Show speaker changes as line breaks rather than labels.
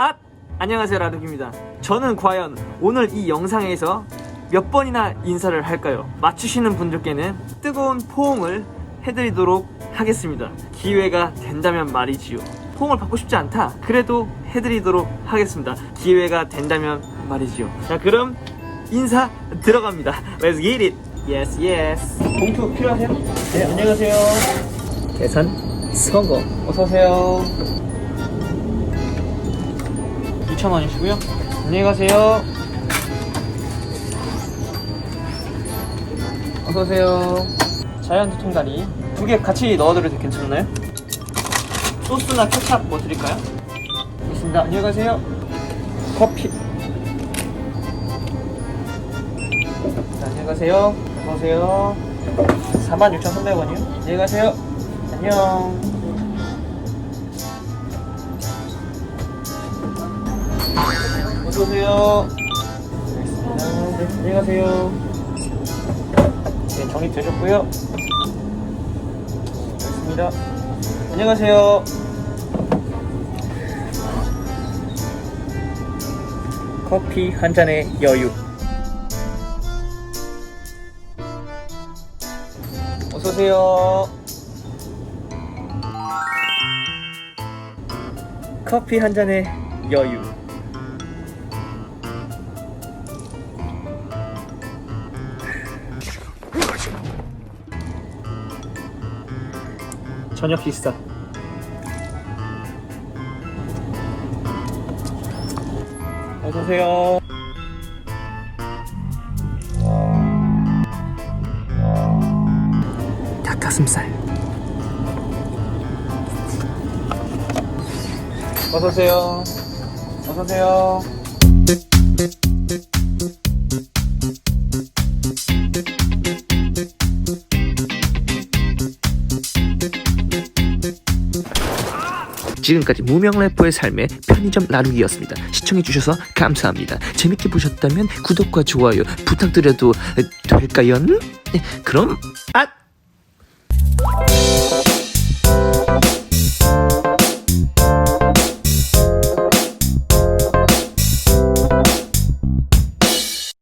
아! 안녕하세요 라둑입니다. 저는 과연 오늘 이 영상에서 몇 번이나 인사를 할까요? 맞추시는 분들께는 뜨거운 포옹을 해드리도록 하겠습니다. 기회가 된다면 말이지요. 포옹을 받고 싶지 않다. 그래도 해드리도록 하겠습니다. 기회가 된다면 말이지요. 자 그럼 인사 들어갑니다. Let's get it. Yes yes. 봉투 필요하세요? 네 안녕하세요. 계산 성공 어서오세요 2,000원이시고요. 안녕히 가세요. 어서 오세요. 자이언트 통다리 두 개 같이 넣어드려도 괜찮나요? 소스나 케찹 뭐 드릴까요? 알겠습니다. 안녕히 가세요. 커피. 자, 안녕히 가세요. 어서 오세요. 46,300원이요. 안녕히 가세요. 안녕. 오세요. 네, 안녕히 가세요. 네, 정립되셨고요. 알겠습니다. 안녕하세요. 커피 한 잔의 여유. 어서 오세요. 커피 한 잔의 여유. 저녁 식사. 어서 오세요. 닭가슴살. 어서 오세요. 어서 오세요.
지금까지 무명 래퍼의 삶의 편의점 나누기였습니다. 시청해주셔서 감사합니다. 재밌게 보셨다면 구독과 좋아요 부탁드려도 될까요? 네, 그럼 아!